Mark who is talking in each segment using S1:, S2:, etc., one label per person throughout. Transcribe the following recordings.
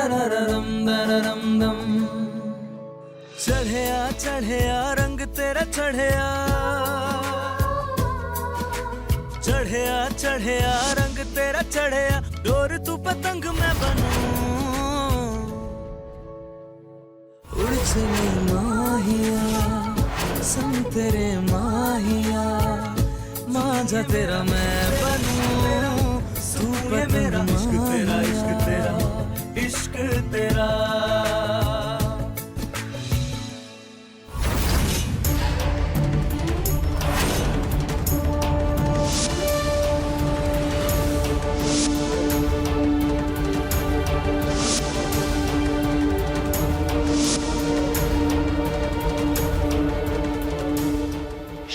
S1: दररररम दररम दम चढ़या चढ़या, रंग तेरा चढ़या। चढ़या चढ़या, रंग तेरा चढ़या। डोर तू पतंग मैं बनूं। उड़ चले माहिया संग तेरे माहिया। मांझा तेरा मैं बनूं। तू मेरा इश्क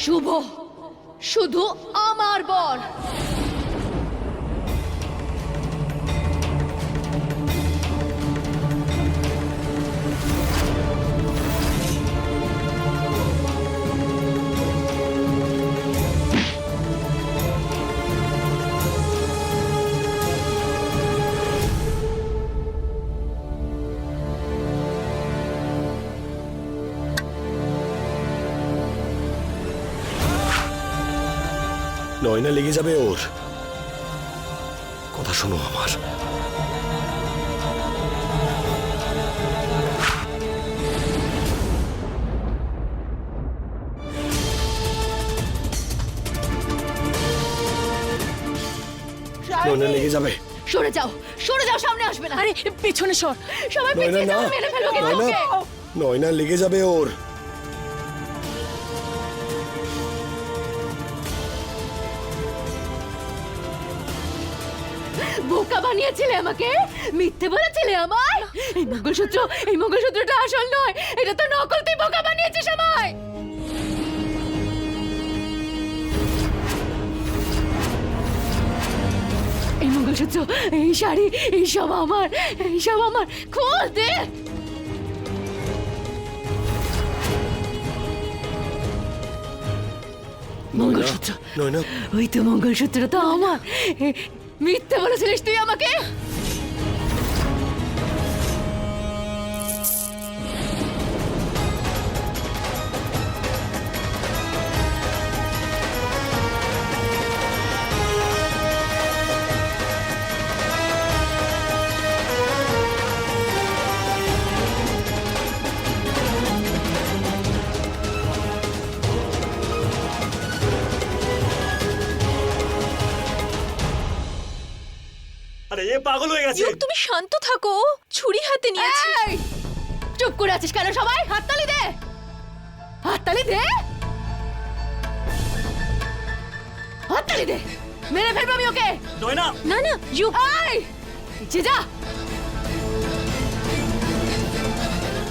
S2: শুভ। শুধু আমার বর।
S3: নয়না লেগে যাবে ওর। কথা শোনো আমার। নয়না লেগে যাবে?
S2: সরে যাও সরে যাও সামনে আসবে না। আরে পেছনে সর। সবাই
S3: নয়না
S2: পিছিয়ে
S3: না।
S2: মেরে ফেলব কিন্তু
S3: নয়না
S2: ওকে।
S3: নয়না লেগে যাবে ওর।
S2: বানিয়েছিলে আমাকে? মিথ্যে বলেছিলে আমায়? এই মঙ্গলসূত্র এই মঙ্গলসূত্রটা আসল নয় এটা তো নকল তুই বোকা বানিয়েছিস আমায়! এই মঙ্গলসূত্র এই শাড়ি এই সব আমার এই সব আমার খোল দে! মঙ্গলসূত্র ওই তো মঙ্গলসূত্র তো আমার মিথ্যে বলেছিলিস তুই আমাকে?
S4: পাগল হয়ে গেছে।
S5: ইয়োগ, তুমি শান্ত থাকো। ছুরি হাতে নিয়েছি।
S2: এই! চুপ করে আছিস কেন সবাই? হাততালি দে! হাততালি দে! হাততালি দে! মেরে ফেলব আমি ওকে!
S4: নয়না!
S5: না না ইয়োগ,
S2: এই! পিছিয়ে যা!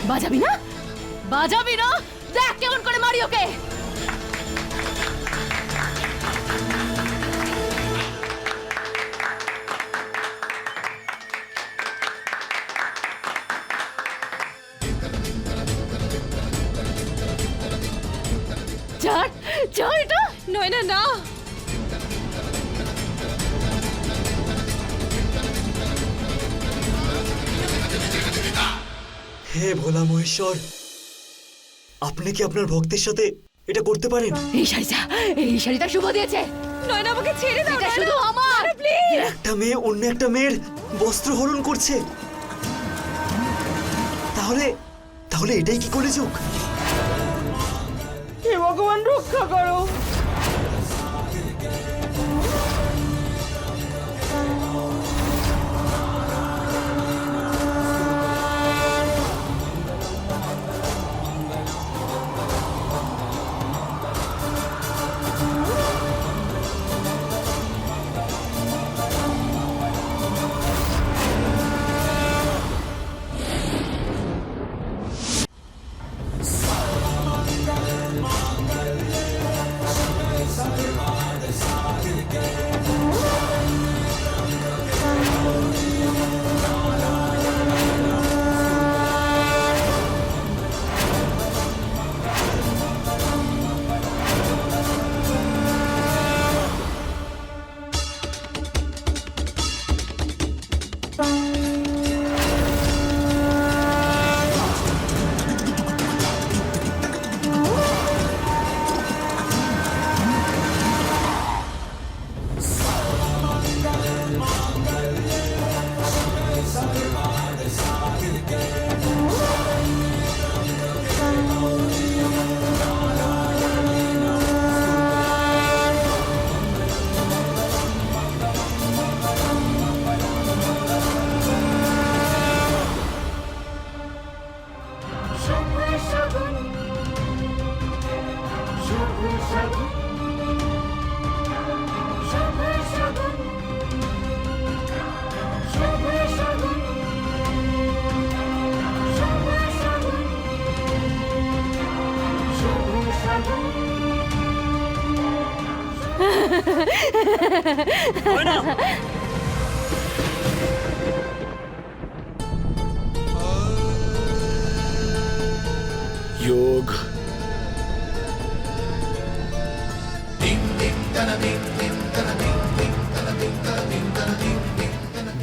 S2: বাজাবি না? বাজাবি না? দেখ কেমন করে মারি ওকে! ছাড় এটা।
S5: নয়না না
S4: হে ভোলা মহেশ্বর আপনি কি আপনার ভক্তের সাথে এটা করতে পারেন?
S2: এই শাড়িটা এই শাড়িটা শুভ দিয়েছে।
S5: নয়না আমাকে ছেড়ে দাও
S2: এটা শুধু আমার। প্লিজ
S4: একটা মেয়ে অন্য একটা মেয়ের বস্ত্র হরণ করছে। তাহলে তাহলে এটাই কি করে যুগ?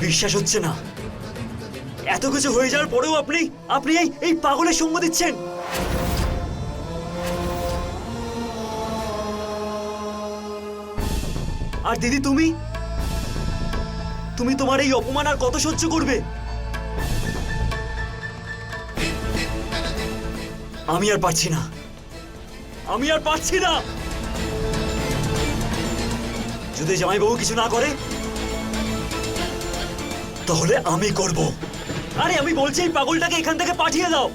S4: বিশ্বাস হচ্ছে না। এত কিছু হয়ে যাওয়ার পরেও আপনি আপনি এই এই পাগলের সঙ্গ দিচ্ছেন। আর দিদি, তুমি? তুমি তোমার এই অপমান আর কত সহ্য করবে? আমি আর পারছি না। আমি আর পারছি না। যদি জামাই জামাইবাবু কিছু না করে তাহলে আমি করব। আরে আমি বলছি এই পাগলটাকে এখান থেকে পাঠিয়ে দাও।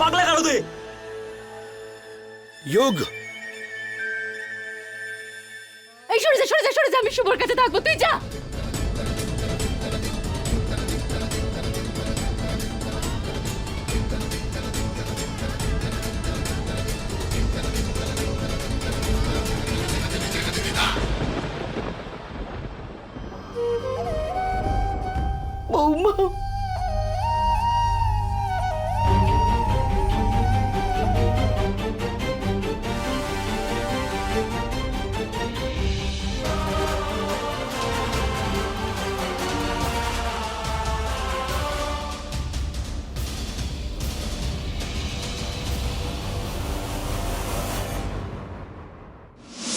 S4: পাগলা কারও দে
S3: যোগ
S6: এই সরে যা সরে যা সরে যা আমি শুভর কাছে থাকব। তুই যা।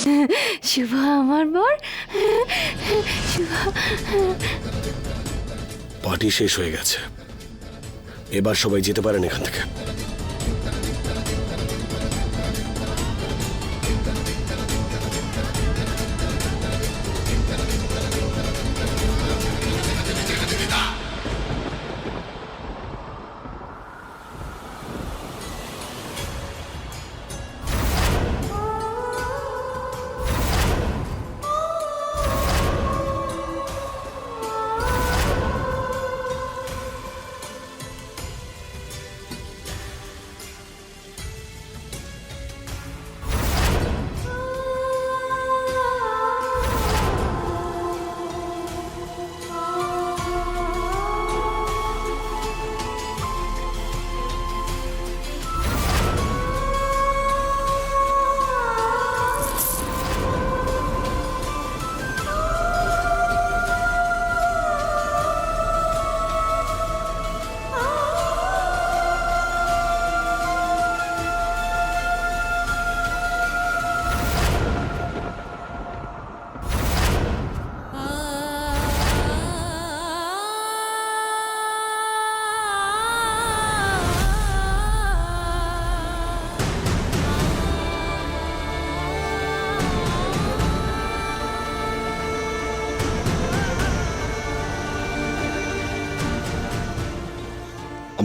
S6: শুভ আমার বর।
S3: পার্টি শেষ হয়ে গেছে। এবার সবাই যেতে পারেন এখান থেকে।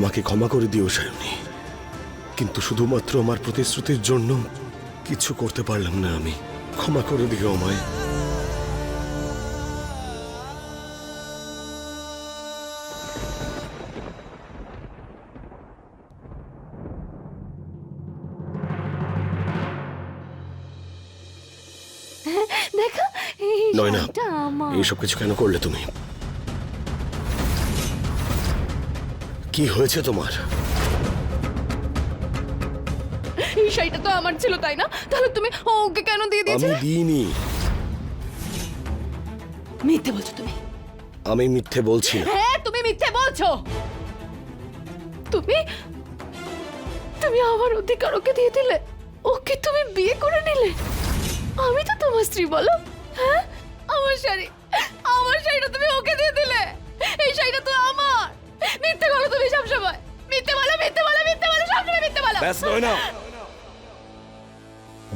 S3: আমাকে ক্ষমা করে দিও সায়নী। কিন্তু শুধুমাত্র আমার প্রতিশ্রুতির জন্য কিছু করতে পারলাম না আমি। ক্ষমা করে দিও আমায়।
S6: দেখো এই
S3: নয়না
S6: শাড়িটা আমার।
S3: এইসব কিছু কেন করলে তুমি? কি হয়েছে তোমার?
S6: এই শাড়িটা তো আমার ছিল তাই না? তাহলে তুমি ওকে কেন দিয়ে
S3: আমি
S6: দিয়েছিলে
S3: দিইনি।
S6: মিথ্যে বলছো তুমি।
S3: আমি মিথ্যে বলছি না।
S6: হ্যাঁ তুমি মিথ্যে বলছো। তুমি তুমি আমার অধিকার ওকে দিয়ে দিলে। ওকে তুমি বিয়ে করে নিলে। আমি তো তোমার স্ত্রী বলো। হ্যাঁ? আমার শাড়ি আমার শাড়িটা তুমি ওকে দিয়ে দিলে। এই শাড়িটা তো আমার মিথ্যে বলো তুমি সবসময়। মিথ্যে বলো মিথ্যে বলো মিথ্যে বলো সবসময় মিথ্যে বলো।
S3: ব্যাস নয় না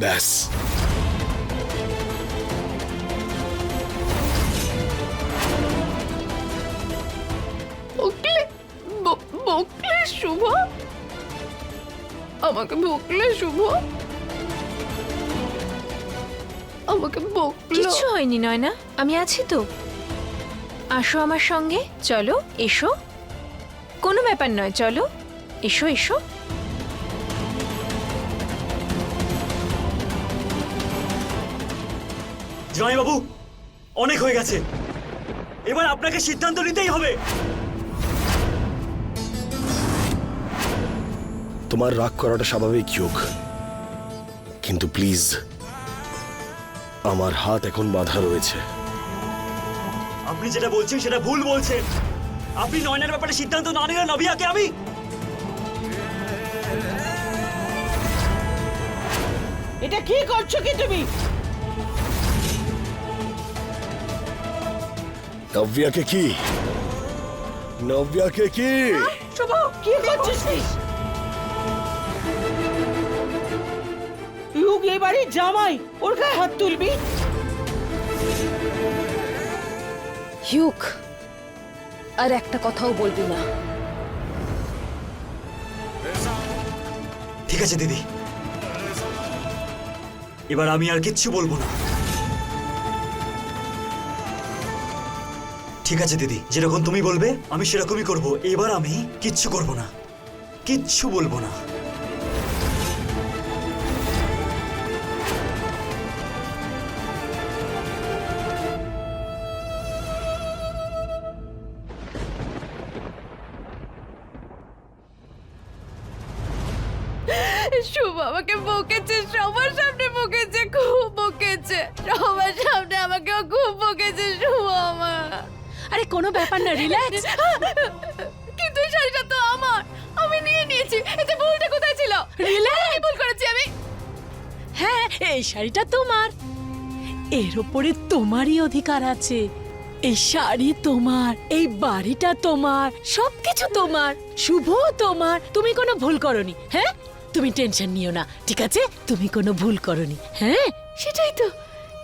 S3: ব্যাস।
S6: বকলে বকলে শুভ? আমাকে বকলে শুভ?
S2: আমাকে বকলো
S5: কিচ্ছু হয়নি নয়না। আমি আছি তো। আসো আমার সঙ্গে। চলো এসো। কোনো ব্যাপার নয় চলো। এসো এসো।
S4: জামাইবাবু অনেক হয়ে গেছে। এবার আপনাকে সিদ্ধান্ত নিতেই হবে।
S3: তোমার রাগ করাটা স্বাভাবিক যোগ। কিন্তু প্লিজ আমার হাত এখন বাধা রয়েছে।
S4: আপনি যেটা বলছেন সেটা ভুল বলছেন। আপনি নয়নের ব্যাপারে সিদ্ধান্ত না নিলে নবিয়াকে আমি
S7: এটা কি করছ কি তুমি?
S3: নব্যাকে কি? নব্যাকে কি?
S7: শুভ কি করছিস কি ইউক এই বাড়ির জামাই ওর গায়ে হাত তুলবি?
S2: হিউক আর একটা কথাও বলবি না।
S4: ঠিক আছে, দিদি। এবার আমি আর কিচ্ছু বলব না। ঠিক আছে, দিদি। যেরকম তুমি বলবে, আমি সেরকমই করব। এবার আমি কিচ্ছু করব না। কিচ্ছু বলব না।
S2: সামনে আমাকে ও খুব বকেছে আমার
S5: আরে কোনো ব্যাপার না রিল্যাক্স
S2: কিন্তু এই শাড়িটা তো আমার। আমি নিয়ে নিয়েছি। এতে ভুলটা কোথায় ছিল? রিল্যাক্স ভুল করেছি আমি
S8: হ্যাঁ এই শাড়িটা তোমার। এর ওপরে তোমারই অধিকার আছে। এই শাড়ি তোমার এই বাড়িটা তোমার সবকিছু তোমার শুভ তোমার। তুমি কোনো ভুল করনি হ্যাঁ? তুমি টেনশন নিও না ঠিক আছে? তুমি কোনো ভুল করনি হ্যাঁ?
S2: সেটাই তো।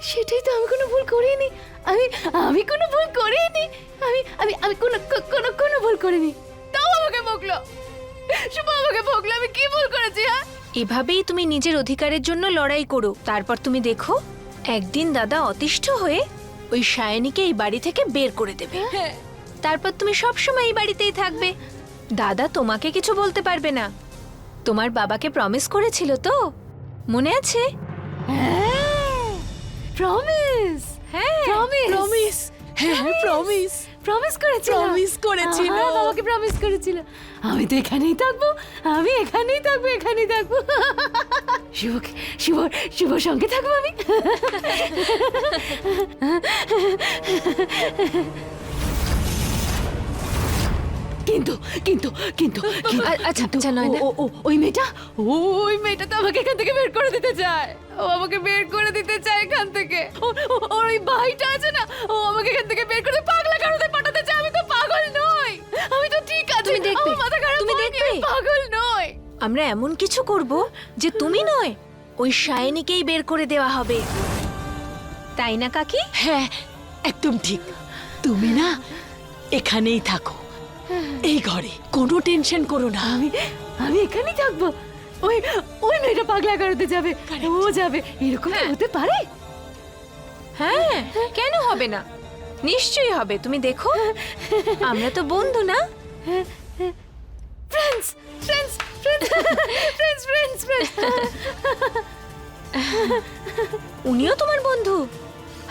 S2: সেটাই তো আমি কোনো ভুল করিনি। আমি আমি কোনো ভুল করিনি। আমি আমি আমি কোনো কোনো কোনো ভুল করিনি। তাও আমাকে বকলো। শুভ আমাকে বকলো। আমি কি ভুল করেছি হ্যাঁ?
S5: এভাবেই তুমি নিজের অধিকারের জন্য লড়াই করো। তারপর তুমি দেখো একদিন দাদা অতিষ্ঠ হয়ে ওই সায়নীকে এই বাড়ি থেকে বের করে দেবে। তারপর তুমি সব সময় এই বাড়িতেই থাকবে। দাদা তোমাকে কিছু বলতে পারবে না। তোমার বাবাকে প্রমিস করেছিল তো? মনে আছে?
S2: প্রমিস
S5: হ্যাঁ
S2: প্রমিস
S8: প্রমিস হ্যাঁ প্রমিস
S2: প্রমিস করেছিল।
S8: প্রমিস করেছিল।
S2: হ্যাঁ, বাবাকে প্রমিস করেছিল। আমি তো এখানেই থাকব আমি এখানেই থাকব এখানেই থাকব। শিব শিব শুভ সঙ্গে থাকব আমি। কিন্তু কিন্তু কিন্তু
S5: আচ্ছা, আচ্ছা,
S2: ও, ওই মেয়েটা? ওই মেয়েটা তো আমাকে এখান থেকে বের করে দিতে চায়। ও আমাকে বের করে দিতে চায় এখান থেকে। ওর ওই ভাইটা আছে না ও আমাকে এখান থেকে বের করে পাগলা কারোতে পাঠাতে চায়। আমি তো পাগল নই। আমি তো ঠিক আছে।
S5: তুমি দেখবে, তুমি দেখবে।
S2: পাগল নই।
S5: আমরা এমন কিছু করব যে তুমি নয় ওই সায়নীকেই বের করে দেওয়া হবে। তাই না কাকি?
S8: হ্যাঁ একদম ঠিক। তুমি না এখানেই থাকো। এই ঘরে কোনো টেনশন করো না।
S2: আমি আমি এখানেই থাকব। ওই ওই মেয়েটা পাগলা কারোতে যাবে। ও যাবে। এরকম কি হতে পারে।
S5: হ্যাঁ কেন হবে না? নিশ্চয়ই হবে তুমি দেখো। আমরা তো বন্ধু না?
S2: Friends friends friends friends friends
S5: উনিও তোমার বন্ধু।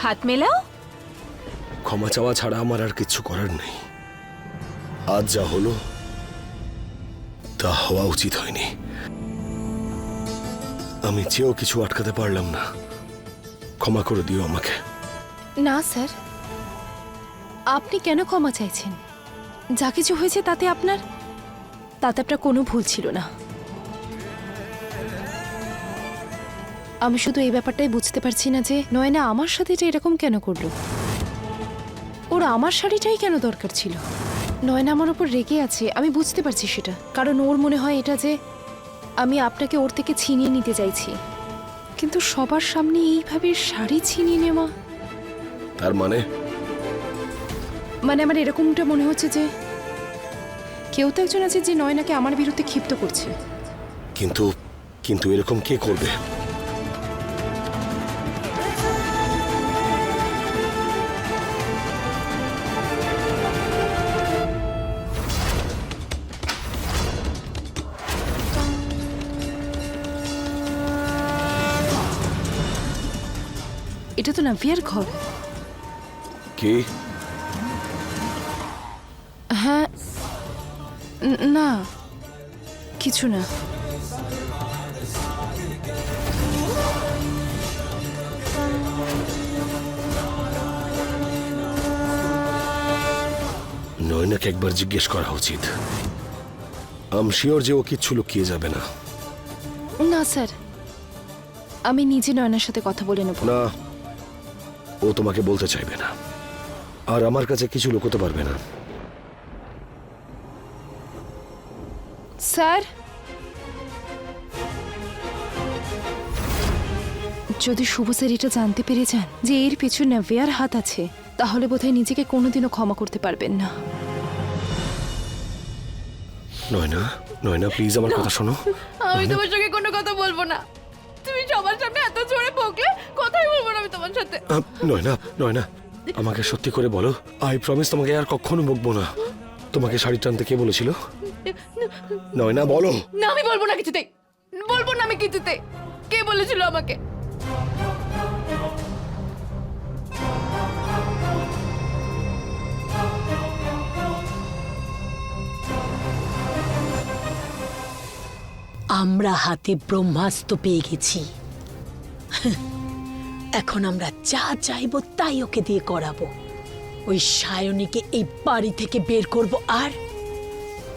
S5: হাত মেলাও।
S3: ক্ষমা চাওয়া ছাড়া আমার আর কিছু করার নেই। আজ যা হলো, তা হওয়া উচিত হয়নি। আমি চেয়েও কিছু আটকাতে পারলাম না। ক্ষমা করে দিও আমাকে।
S9: না, স্যার। আপনি কেন ক্ষমা চাইছেন? যা কিছু হয়েছে তাতে আপনার তাতে আপনার কোনো ভুল ছিল না। আমি শুধু এই ব্যাপারটাই বুঝতে পারছি না যে নয়না আমার সাথে এটা এরকম কেন করল? ওর আমার শাড়িটাই কেন দরকার ছিল? নয়না আমার ওপর রেগে আছে আমি বুঝতে পারছি সেটা। কারণ ওর মনে হয় এটা যে আমি আপনাকে ওর থেকে ছিনিয়ে নিতে চাইছি। কিন্তু সবার সামনে এইভাবে শাড়ি ছিনিয়ে নেওয়া।
S3: তার মানে?
S9: মানে আমার এরকমটা মনে হচ্ছে যে কেউ তো একজন আছে যে নয়নাকে আমার বিরুদ্ধে ক্ষিপ্ত করছে।
S3: কিন্তু কিন্তু এরকম কে করবে?
S9: এটা তো নাভিয়ার ঘর।
S3: কে?
S9: হ্যাঁ না কিছু না।
S3: নয়নাকে একবার জিজ্ঞেস করা উচিত। আম শিওর যে ও কিচ্ছু লুকিয়ে যাবে না।
S9: না স্যার। আমি নিজে নয়নার সাথে কথা বলে নেব।
S3: না ও তোমাকে বলতে চাইবে না। আর আমার কাছে কিছু লুকোতে পারবে না।
S9: স্যার? যদি শুভ স্যার এটা জানতে পেরে যান যে এর পেছনে নাভিয়ার হাত আছে তাহলে বোধহয় নিজেকে কোনোদিনও ক্ষমা করতে পারবেন না।
S3: নয়না নয়না প্লিজ আমার কথা শোনো।
S2: আমি তোমার সঙ্গে কোনো কথা বলব না। সবার সামনে এত জোরে বকলে কথাই বলব না আমি তোমার সাথে।
S3: আহ, নয়না নয়না আমাকে সত্যি করে বলো আই প্রমিস তোমাকে আর কখনো বকবো না। তোমাকে শাড়ি টানতে কে বলেছিল? নয়না বলো।
S2: না আমি বলব না কিছুতেই। বলব না আমি কিছুতে কে বলেছিল আমাকে?
S8: আমরা হাতে ব্রহ্মাস্ত্র পেয়ে গেছি। এখন আমরা যা চাইব তাই ওকে দিয়ে করাবো। ওই সায়নীকে এই বাড়ি থেকে বের করব আর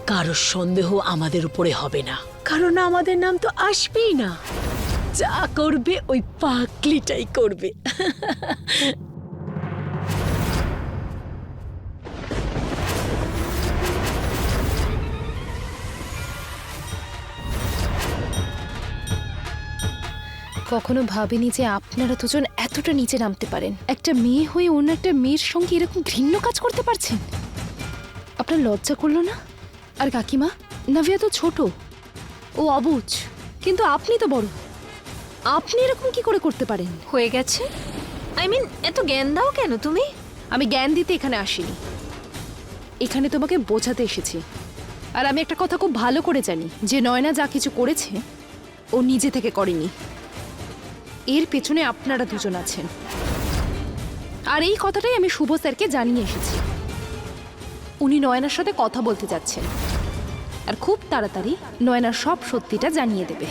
S8: কারও সন্দেহ আমাদের উপরে হবে না। কারণ আমাদের নাম তো আসবেই না। যা করবে ওই পাকলিটাই করবে।
S9: কখনো ভাবিনি যে আপনারা দুজন এতটা নিচে নামতে পারেন। একটা মেয়ে হয়ে অন্য একটা মেয়ের সঙ্গে এরকম ঘৃণ্য কাজ করতে পারছেন? আপনার লজ্জা করল না? আর কাকিমা নাভিয়া তো ছোট। ও অবুঝ কিন্তু আপনি তো বড়। আপনি এরকম কি করে করতে পারেন?
S5: হয়ে গেছে? আই মিন এত জ্ঞান দাও কেন তুমি?
S9: আমি জ্ঞান দিতে এখানে আসিনি। এখানে তোমাকে বোঝাতে এসেছি। আর আমি একটা কথা খুব ভালো করে জানি। যে নয়না যা কিছু করেছে ও নিজে থেকে করেনি। এর পেছনে আপনারা দুজন আছেন। আর এই কথাটাই আমি শুভ স্যারকে জানিয়ে এসেছি। উনি নয়নার সাথে কথা বলতে যাচ্ছেন। আর খুব তাড়াতাড়ি নয়নার সব সত্যিটা জানিয়ে দেবে।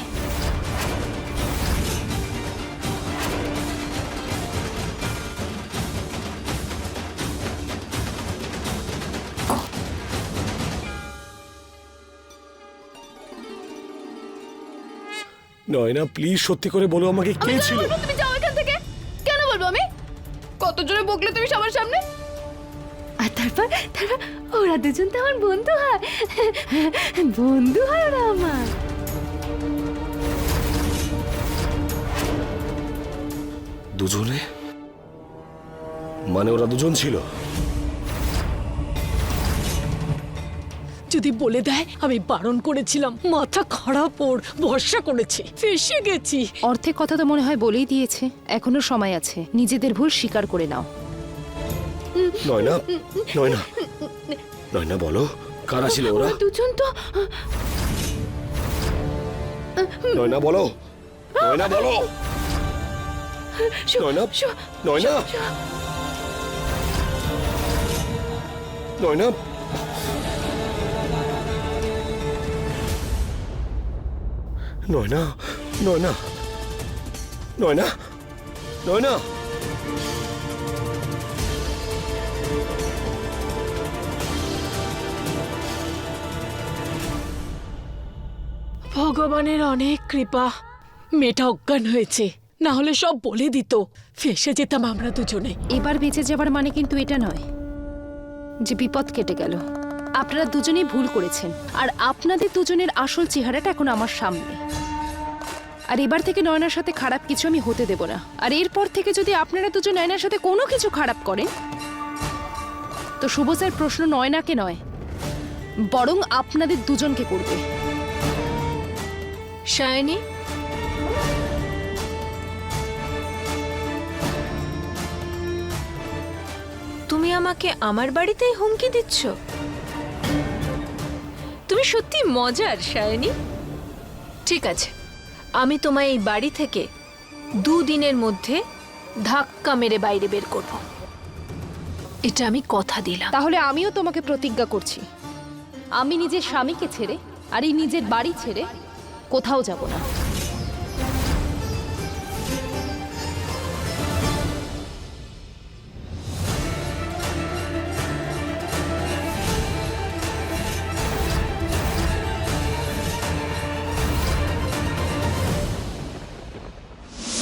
S3: নয়না প্লিজ সত্যি করে বলো আমাকে কে ছিল?
S2: তুমি যাও এখান থেকে। কেন বলব আমি? কত জোরে বকলে তুমি সবার সামনে? আর তারপর তারপর ওরা দুজন তো আমার বন্ধু হয়। বন্ধু হয় ওরা আমার।
S3: দুজনে? মানে ওরা দুজন ছিল?
S8: যদি বলে দেয় আমি বারণ করেছিলাম। মাথা খারাপ ওর ভরসা করেছে। ফেসে গেছি।
S9: অর্ধেক কথা তো মনে হয় বলেই দিয়েছে। এখনও সময় আছে। নিজেদের ভুল স্বীকার করে নাও।
S3: নয়না নয়না নয়না বলো কারা ছিল ওরা?
S2: দুজন তো
S3: নয়না বলো নয়না বলো। নয়না নয়না। নয়না নয়না নয়না নয়না নয়না।
S8: ভগবানের অনেক কৃপা। মেয়েটা অজ্ঞান হয়েছে না হলে সব বলে দিত। ফেসে যেতাম আমরা দুজনে।
S9: এবার বেঁচে যাবার মানে কিন্তু এটা নয় যে বিপদ কেটে গেল। আপনারা দুজনেই ভুল করেছেন। আর আপনাদের দুজনের আসল চেহারাটা এখন আমার সামনে। আর এবার থেকে নয়নার সাথে খারাপ কিছু আমি হতে দেব না। আর এরপর থেকে যদি আপনারা দুজন নয়নার সাথে কোনো কিছু খারাপ করেন, তো শুভ স্যার প্রশ্ন নয়নাকে নয়, বরং আপনাদের দুজনকে করবে।
S5: সায়নী? তুমি আমাকে আমার বাড়িতেই হুমকি দিচ্ছ? তুমি সত্যি মজার সায়নী। ঠিক আছে আমি তোমায় এই বাড়ি থেকে দুদিনের মধ্যে ধাক্কা মেরে বাইরে বের করব। এটা আমি কথা দিলাম।
S9: তাহলে আমিও তোমাকে প্রতিজ্ঞা করছি। আমি নিজের স্বামীকে ছেড়ে আর এই নিজের বাড়ি ছেড়ে কোথাও যাব না।